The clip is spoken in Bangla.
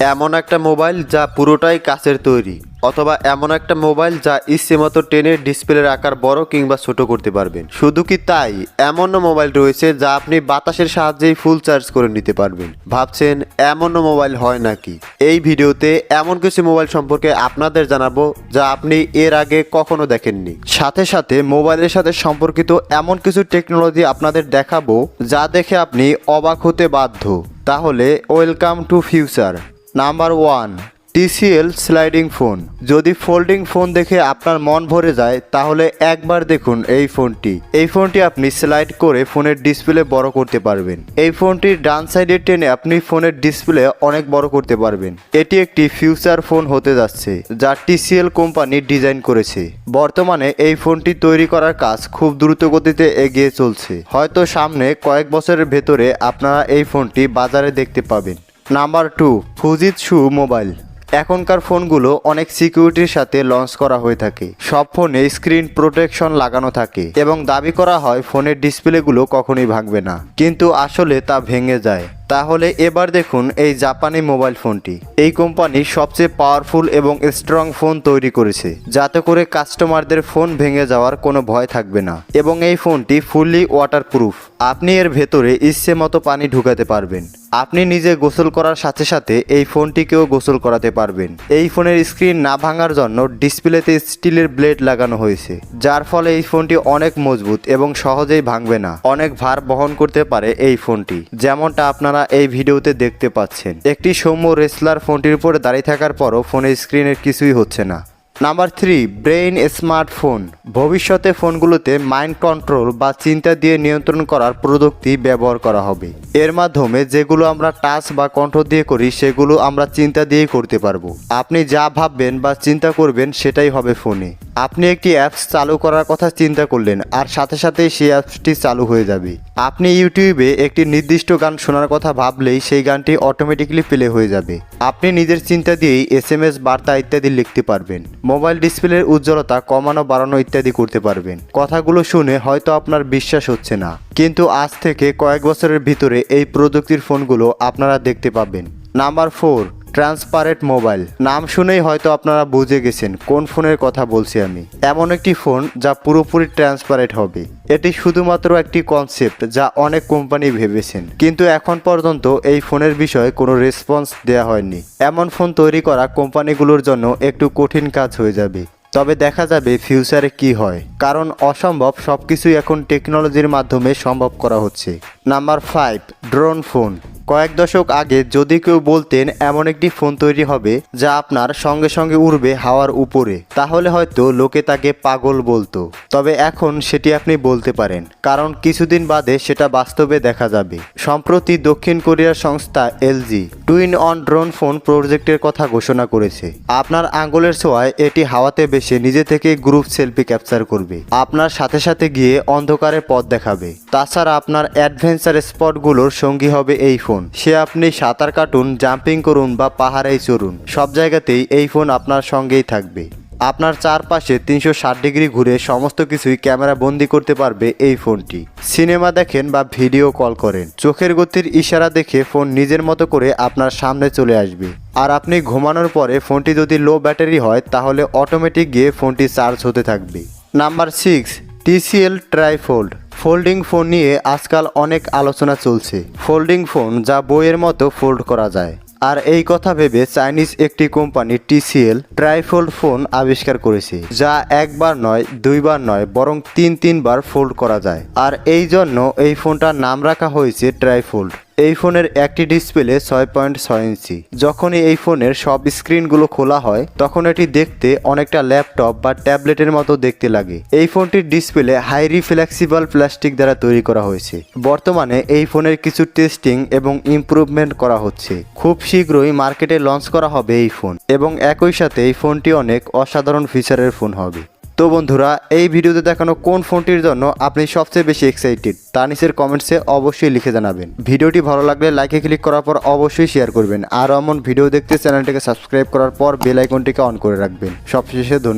এমন একটা মোবাইল যা পুরোটাই কাচের তৈরি, অথবা এমন একটা মোবাইল যা ইচ্ছে মতো টেনে ডিসপ্লের আকার বড় কিংবা ছোট করতে পারবেন। শুধু কি তাই? এমনও মোবাইল রয়েছে যা আপনি বাতাসের সাহায্যেই ফুল চার্জ করে নিতে পারবেন। ভাবছেন এমনও মোবাইল হয় নাকি? এই ভিডিওতে এমন কিছু মোবাইল সম্পর্কে আপনাদের জানাব যা আপনি এর আগে কখনো দেখেননি। সাথে সাথে মোবাইলের সাথে সম্পর্কিত এমন কিছু টেকনোলজি আপনাদের দেখাবো যা দেখে আপনি অবাক হতে বাধ্য। তাহলে welcome to future number one, TCL sliding phone. যদি ফোল্ডিং ফোন দেখে আপনার মন ভরে যায়, তাহলে একবার দেখুন এই ফোনটি। এই ফোনটি আপনি স্লাইড করে ফোনের ডিসপ্লে বড় করতে পারবেন। এই ফোনটির ডান সাইডে টেনে আপনি ফোনের ডিসপ্লে অনেক বড় করতে পারবেন। এটি একটি ফিউচার ফোন হতে যাচ্ছে, যা টিসিএল কোম্পানি ডিজাইন করেছে। বর্তমানে এই ফোনটি তৈরি করার কাজ খুব দ্রুত গতিতে এগিয়ে চলছে। হয়তো সামনে কয়েক বছরের ভেতরে আপনারা এই ফোনটি বাজারে দেখতে পাবেন। Number two Fujitsu mobile. এখনকার ফোনগুলো অনেক সিকিউরিটির সাথে লঞ্চ করা হয়ে থাকে। সব ফোনে স্ক্রিন প্রোটেকশন লাগানো থাকে এবং দাবি করা হয় ফোনের ডিসপ্লেগুলো কখনোই ভাঙবে না। কিন্তু আসলে তা ভেঙে যায়। তাহলে এবার দেখুন এই জাপানি মোবাইল ফোনটি। এই কোম্পানি সবচেয়ে পাওয়ারফুল এবং স্ট্রং ফোন তৈরি করেছে, যাতে করে কাস্টমারদের ফোন ভেঙে যাওয়ার কোনো ভয় থাকবে না। এবং এই ফোনটি ফুললি ওয়াটারপ্রুফ আপনি এর ভেতরে ইচ্ছে মতো পানি ঢুকাতে পারবেন। আপনি নিজে গোসল করার সাথে সাথে এই ফোনটিকেও গোসল করাতে পারবেন। এই ফোনের স্ক্রিন না ভাঙার জন্য ডিসপ্লেতে স্টিলের ব্লেড লাগানো হয়েছে, যার ফলে এই ফোনটি অনেক মজবুত এবং সহজেই ভাঙবে না। অনেক ভার বহন করতে পারে এই ফোনটি যেমনটা আপনারা এই ভিডিওতে দেখতে পাচ্ছেন। একটি সৌম্য রেসলার ফোনটির উপরে দাঁড়িয়ে থাকার পরও ফোনের স্ক্রিনের কিছুই হচ্ছে না। নাম্বার থ্রি ব্রেইন স্মার্টফোন ভবিষ্যতে ফোনগুলোতে মাইন্ড কন্ট্রোল বা চিন্তা দিয়ে নিয়ন্ত্রণ করার প্রযুক্তি ব্যবহার করা হবে। এর মাধ্যমে যেগুলো আমরা টাচ বা কণ্ঠ দিয়ে করি, সেগুলো আমরা চিন্তা দিয়েই করতে পারব। আপনি যা ভাববেন বা চিন্তা করবেন, সেটাই হবে ফোনে। আপনি একটি অ্যাপস চালু করার কথা চিন্তা করলেন, আর সাথে সাথেই সেই অ্যাপসটি চালু হয়ে যাবে। আপনি ইউটিউবে একটি নির্দিষ্ট গান শোনার কথা ভাবলেই সেই গানটি অটোমেটিকলি প্লে হয়ে যাবে। আপনি নিজের চিন্তা দিয়েই এস এম এস বার্তা ইত্যাদি লিখতে পারবেন। মোবাইল ডিসপ্লের উজ্জ্বলতা কমানো, বাড়ানো ইত্যাদি করতে পারবেন। কথাগুলো শুনে হয়তো আপনার বিশ্বাস হচ্ছে না। কিন্তু আজ থেকে কয়েক বছরের ভিতরে এই প্রযুক্তির ফোনগুলো আপনারা দেখতে পাবেন। Number four transparent mobile. নাম শুনেই হয়তো আপনারা বুঝে গেছেন কোন ফোনের কথা বলছি আমি। এমন একটি ফোন যা পুরোপুরি ট্রান্সপারেন্ট হবে। এটি শুধুমাত্র একটি কনসেপ্ট যা অনেক কোম্পানি ভেবেছেন। কিন্তু এখন পর্যন্ত এই ফোনের বিষয়ে কোনো রেসপন্স দেওয়া হয়নি। এমন ফোন তৈরি করা কোম্পানিগুলোর জন্য একটু কঠিন কাজ হয়ে যাবে। তবে দেখা যাবে ফিউচারে কি হয়। কারণ অসম্ভব সব কিছুই এখন টেকনোলজির মাধ্যমে সম্ভব করা হচ্ছে। নাম্বার ফাইভ ড্রোন ফোন কয়েক দশক আগে যদি কেউ বলতেন এমন একটি ফোন তৈরি হবে যা আপনার সঙ্গে সঙ্গে উড়বে হাওয়ার উপরে, তাহলে হয়তো লোকে তাকে পাগল বলতো। তবে এখন সেটি আপনি বলতে পারেন, কারণ কিছুদিন বাদে সেটা বাস্তবে দেখা যাবে। সম্প্রতি দক্ষিণ কোরিয়ার সংস্থা LG, twin on drone phone প্রজেক্টের কথা ঘোষণা করেছে। আপনার আঙ্গুলের ছোঁয়ায় এটি হাওয়াতে বেশে নিজে থেকে গ্রুপ সেলফি ক্যাপচার করবে। আপনার সাথে সাথে গিয়ে অন্ধকারে পথ দেখাবে। তাছাড়া আপনার অ্যাডভেঞ্চার স্পটগুলোর সঙ্গী হবে এই ফোন। সে আপনি সাঁতার কাটুন, জাম্পিং করুন বা পাহাড়েই চড়ুন। সব জায়গাতেই এই ফোন আপনার সঙ্গেই থাকবে। আপনার চারপাশে তিনশো ষাট ডিগ্রি ঘুরে সমস্ত কিছুই ক্যামেরা বন্দি করতে পারবে এই ফোনটি। সিনেমা দেখেন বা ভিডিও কল করেন। চোখের গতির ইশারা দেখে ফোন নিজের মতো করে আপনার সামনে চলে আসবে। আর আপনি ঘুমানোর পরে ফোনটি যদি লো ব্যাটারি হয়, তাহলে অটোমেটিক গিয়ে ফোনটি চার্জ হতে থাকবে। Number six, TCL trifold. Folding phone নিয়ে আজকাল অনেক আলোচনা চলছে। ফোল্ডিং ফোন যা বইয়ের মতো ফোল্ড করা যায়। আর এই কথা ভেবে চাইনিজ একটি কোম্পানি টিসিএল ট্রাইফোল্ড ফোন আবিষ্কার করেছে, যা একবার নয়, দুইবার নয়, বরং তিন তিনবার ফোল্ড করা যায়। আর এই জন্য এই ফোনটার নাম রাখা হয়েছে ট্রাইফোল্ড। এই ফোনের একটি ডিসপ্লে ছয় পয়েন্ট ছয় ইঞ্চি। যখনই এই ফোনের সব স্ক্রিনগুলো খোলা হয়, তখন এটি দেখতে অনেকটা ল্যাপটপ বা ট্যাবলেটের মতো দেখতে লাগে। এই ফোনটির ডিসপ্লে হাইরি ফ্লেক্সিবল প্লাস্টিক দ্বারা তৈরি করা হয়েছে। বর্তমানে এই ফোনের কিছু টেস্টিং এবং ইমপ্রুভমেন্ট করা হচ্ছে। খুব শীঘ্রই মার্কেটে লঞ্চ করা হবে এই ফোন এবং একই সাথে এই ফোনটি অনেক অসাধারণ ফিচারের ফোন হবে। তো বন্ধুরা, এই ভিডিওতে দেখানো কোন ফোনটির জন্য আপনি সবচেয়ে বেশি এক্সাইটেড তা নিচের কমেন্টসে অবশ্যই লিখে জানাবেন। ভিডিওটি ভালো লাগলে লাইকে ক্লিক করার পর অবশ্যই শেয়ার করবেন। আর এমন ভিডিও দেখতে চ্যানেলটিকে সাবস্ক্রাইব করার পর বেল আইকনটিকে অন করে রাখবেন। সবশেষে ধন্যবাদ।